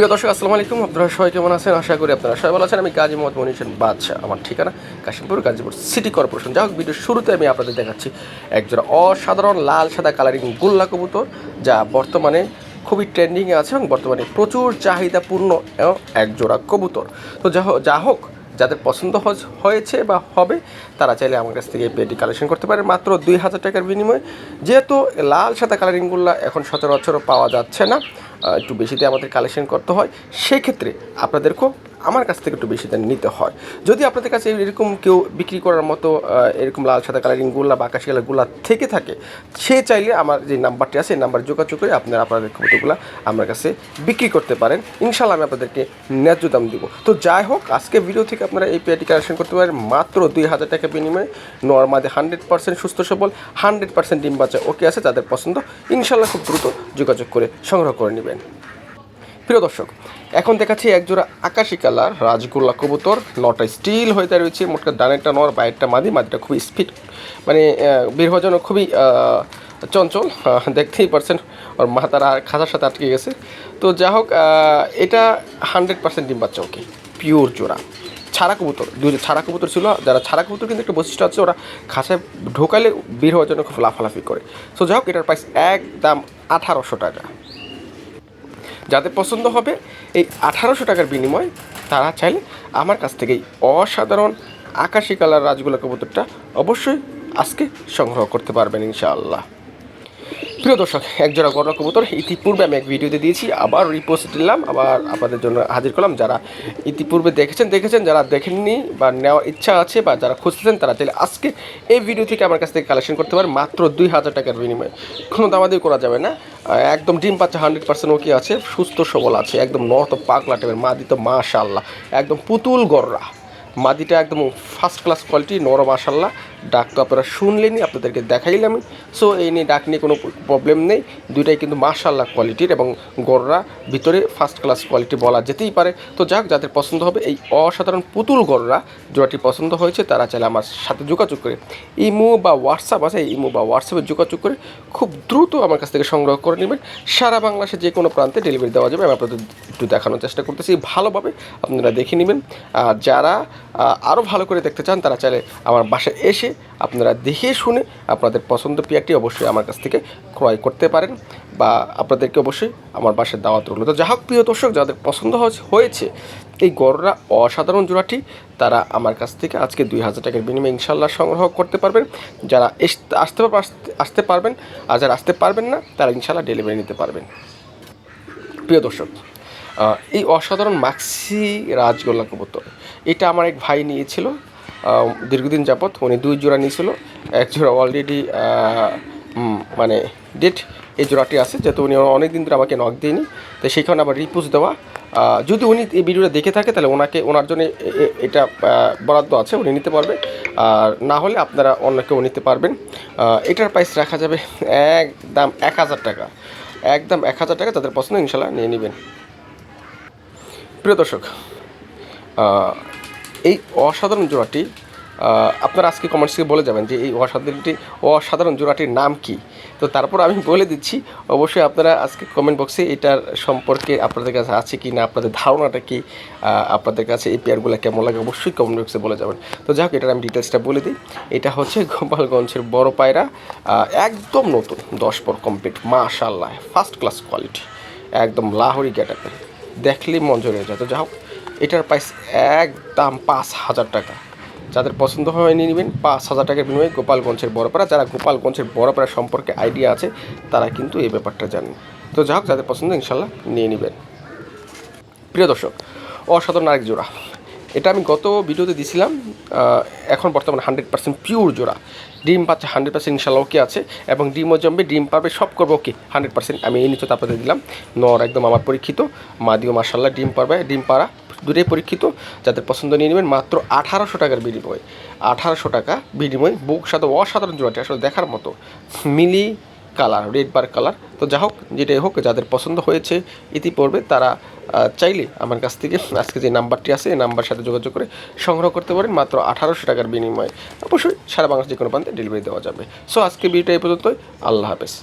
প্রিয় দর্শক, আসসালামু আলাইকুম। আপনারা সবাই কেমন আছেন? আশা করি আপনারা সবাই ভালো আছেন। আমি কাজী মোহাম্মদ মনির হোসেন, বাদশাহ আমার ঠিকানা, কাশিমপুর, গাজীপুর সিটি কর্পোরেশন। যাই হোক, ভিডিওর শুরুতে আমি আপনাদের দেখাচ্ছি একজোড়া অসাধারণ লাল সাদা কালারিং গোল্লা কবুতর, যা বর্তমানে খুবই ট্রেন্ডিংয়ে আছে এবং বর্তমানে প্রচুর চাহিদাপূর্ণ একজোড়া কবুতর। তো যা হোক যা হোক যাদের পছন্দ হয়েছে বা হবে, তারা চাইলে আমার কাছ থেকে পেটি কালেকশন করতে পারে। মাত্র দুই হাজার টাকার বিনিময়ে। যেহেতু লাল সাদা কালারিংগুলো এখন সচরাচর পাওয়া যাচ্ছে না একটু বেশিতে আমাদের কালেকশন করতে হয়, সেক্ষেত্রে আপনাদেরকেও আমার কাছ থেকে একটু বেশি দাম নিতে হয়। যদি আপনাদের কাছে এরকম কেউ বিক্রি করার মতো এরকম লাল, সাদা কালারিংগুলা বা আকাশি কালারগুলা থেকে থাকে, সে চাইলে আমার যে নাম্বারটি আছে, এই নাম্বার যোগাযোগ করে আপনারা আপনাদের কবুতরগুলো আমার কাছে বিক্রি করতে পারেন। ইনশাল্লাহ আমি আপনাদেরকে ন্যায্য দাম দিব। তো যাই হোক, আজকে ভিডিও থেকে আপনারা এই পেয়ারটি কালেকশন করতে পারেন। মাত্র দুই হাজার টাকা বিনিময়ে। নর্মাদে হান্ড্রেড পার্সেন্ট সুস্থ, সবল হান্ড্রেড পার্সেন্ট ডিম বাচ্চা ওকে আছে, যাদের পছন্দ ইনশাল্লাহ খুব দ্রুত যোগাযোগ করে সংগ্রহ করে নেবেন। প্রিয় দর্শক, এখন দেখাচ্ছি একজোড়া আকাশি কালার, রাজগোল্লা কবুতর, নটা স্টিল হয়ে রয়েছে, মোটকা ডানেরটা নর বাইরটা মাদি, মাদিটা খুবই স্পিড মানে বের হওয়ার জন্য খুবই চঞ্চল দেখতেই পারছেন, ওর মাথার আর খাঁচার সাথে আটকে গেছে। তো যা হোক এটা হান্ড্রেড পার্সেন্ট ডিম বাচ্চা, ওকে, পিওর জোড়া। ছাড়া কবুতর দুই ছাড়া কবুতর ছিল, যারা ছাড়া কবুতর কিন্তু একটা বৈশিষ্ট্য আছে, ওরা খাঁচায় ঢোকালে বের হওয়ার জন্য খুব লাফালাফি করে। সো যাই হোক, এটার প্রাইস একদম আঠারোশো টাকা। যাদের পছন্দ হবে, এই আঠারোশো টাকার বিনিময়ে তারা চাইলে আমার কাছ থেকে এই অসাধারণ আকাশি কালার রাজগোলা কবুতরটা অবশ্যই আজকে সংগ্রহ করতে পারবেন ইনশাআল্লাহ। প্রিয় দর্শক, একজোড়া গরুয়া কবুতর ইতিপূর্বে আমি এক ভিডিওতে দিয়েছি, আবার রিপোস্ট দিলাম, আবার আপনাদের জন্য হাজির করলাম। যারা ইতিপূর্বে দেখেছেন দেখেছেন, যারা দেখেননি বা নেওয়ার ইচ্ছা আছে বা যারা খুঁজতেছেন, তারা চাইলে আজকে এই ভিডিও থেকে আমার কাছ থেকে কালেকশন করতে পারেন। মাত্র দুই হাজার টাকার বিনিময়ে। কোনো দামাদি করা যাবে না। একদম ডিম পাচ্ছে হান্ড্রেড পার্সেন্ট ওকে আছে, সুস্থ সবল আছে, একদম নত পাগলা টাইপের মা মাশাল্লাহ একদম পুতুল গররা। মাদিটা একদম ফার্স্ট ক্লাস কোয়ালিটি নরম মাশাল্লাহ ডাক তো আপনারা শুনলেনই, আপনাদেরকে দেখাইলাম সো এই নিয়ে ডাক নিয়ে কোনো প্রবলেম নেই। দুইটাই কিন্তু মাশাল্লাহ কোয়ালিটির এবং গররা ভিতরে ফার্স্ট ক্লাস কোয়ালিটি বলা যেতেই পারে। তো যাক, যাদের পছন্দ হবে, এই অসাধারণ পুতুল গররা জোড়াটি পছন্দ হয়েছে, তারা চাইলে আমার সাথে যোগাযোগ করে। ইমো বা হোয়াটসঅ্যাপ আছে, ইমো বা হোয়াটসঅ্যাপে যোগাযোগ করে খুব দ্রুত আমার কাছ থেকে সংগ্রহ করে নেবেন। সারা বাংলাদেশে যে কোনো প্রান্তে ডেলিভারি দেওয়া যাবে। আমি আপনাদের একটু দেখানোর চেষ্টা করতেছি। ভালোভাবে আপনারা দেখে নেবেন। আর যারা আরও ভালো করে দেখতে চান, তারা চাইলে আমার বাসায় এসে আপনারা দেখে শুনে আপনাদের পছন্দ পেয়ারটি অবশ্যই আমার কাছ থেকে ক্রয় করতে পারেন বা আপনাদেরকে অবশ্যই আমার বাসায় দাওয়াত রইল। তো যা হোক প্রিয় দর্শক, যাদের পছন্দ হয়েছে- এই গররা অসাধারণ জোড়াটি, তারা আমার কাছ থেকে আজকে দুই হাজার টাকার বিনিময়ে ইনশাল্লাহ সংগ্রহ করতে পারবেন। যারা আসতে আসতে- পারবেন, আর যারা আসতে পারবেন না, তারা ইনশাল্লাহ ডেলিভারি নিতে পারবেন। প্রিয় দর্শক এই অসাধারণ মাক্সি রাজগোল্লা কবুতর। এটা আমার এক ভাই নিয়েছিল দীর্ঘদিন যাবৎ উনি দুই জোড়া নিয়েছিল, এক জোড়া অলরেডি মানে ডেট এই জোড়াটি আছে, যেহেতু উনি অনেক দিন ধরে আমাকে নক দিইনি তো কারণে আবার রিপোজ দেওয়া যদি উনি এই ভিডিওটা দেখে থাকে, তাহলে ওনাকে ওনার জন্য এটা বরাদ্দ আছে, উনি নিতে পারবে, আর না হলে আপনারা অন্য কেউ নিতে পারবেন। এটার প্রাইস রাখা যাবে একদম এক হাজার টাকা, একদম এক হাজার টাকা তাদের পছন্দ ইনশাল্লাহ নিয়ে নেবেন। প্রিয় দর্শক এই অসাধারণ জোড়াটি আপনারা আজকে কমেন্টসকে বলে যাবেন যে এই অসাধারণটি, অসাধারণ জোড়াটির নাম কি? তো তারপর আমি বলে দিচ্ছি, অবশ্যই আপনারা আজকে কমেন্ট বক্সে এটার সম্পর্কে আপনাদের কাছে আছে কি না, আপনাদের ধারণাটা কি আপনাদের কাছে এই পেয়ারগুলো কেমন লাগে অবশ্যই কমেন্ট বক্সে বলে যাবেন। তো যাই হোক, এটার আমি ডিটেলসটা বলে দিই। এটা হচ্ছে গোপালগঞ্জের বড় পায়রা একদম নতুন, দশ পর কমপ্লিট মাশাল্লাহ ফার্স্ট ক্লাস কোয়ালিটি একদম লাহরি গ্যাটাপে দেখলেই মন জড়িয়ে যায়। তো যা হোক এটার প্রাইস একদম পাঁচ হাজার টাকা। যাদের পছন্দ হয় নিয়ে নেবেন, পাঁচ হাজার টাকার বিনিময়ে গোপালগঞ্জের বড়পাড়া, যারা গোপালগঞ্জের বড়পাড়া সম্পর্কে আইডিয়া আছে, তারা কিন্তু এই ব্যাপারটা জানেন। তো যা হোক যাদের পছন্দ ইনশাল্লাহ নিয়ে নেবেন। প্রিয় দর্শক, অসাধারণ আরেক জোড়া। এটা আমি গত ভিডিওতে দিছিলাম এখন বর্তমানে হান্ড্রেড পার্সেন্ট পিওর জোড়া। ডিম পাচ্ছে হান্ড্রেড পার্সেন্ট ইনশাল্লাহ ওকে আছে এবং ডিমও জমবে, ডিম পারবে সব করব ওকে হান্ড্রেড পার্সেন্ট। আমি এই নিচে আপনাদের দিলাম, নর একদম আমার পরীক্ষিত মা দিও মার্শাল্লাহ ডিম পারবে, ডিম পাড়া দুটোই পরীক্ষিত, যাদের পছন্দ নিয়ে নেবেন মাত্র আঠারোশো টাকার বিনিময়, আঠারোশো টাকা বিনিময়, বুক সাথে অসাধারণ জোড়াটি, আসলে দেখার মতো, মিলি কালার রেড বার কালার তো যা হোক, যেটাই হোক, যাদের পছন্দ হয়েছে ইতিপূর্বে, তারা চাইলে আমার কাছ থেকে, আজকে যে নাম্বারটি আছে, এই নাম্বার সাথে যোগাযোগ করে সংগ্রহ করতে পারেন। মাত্র আঠারোশো টাকার বিনিময়ে। অবশ্যই সারা বাংলাদেশ যে কোনো প্রান্তে ডেলিভারি দেওয়া যাবে। সো আজকে ভিডিওটা এই পর্যন্তই। আল্লাহ হাফেজ।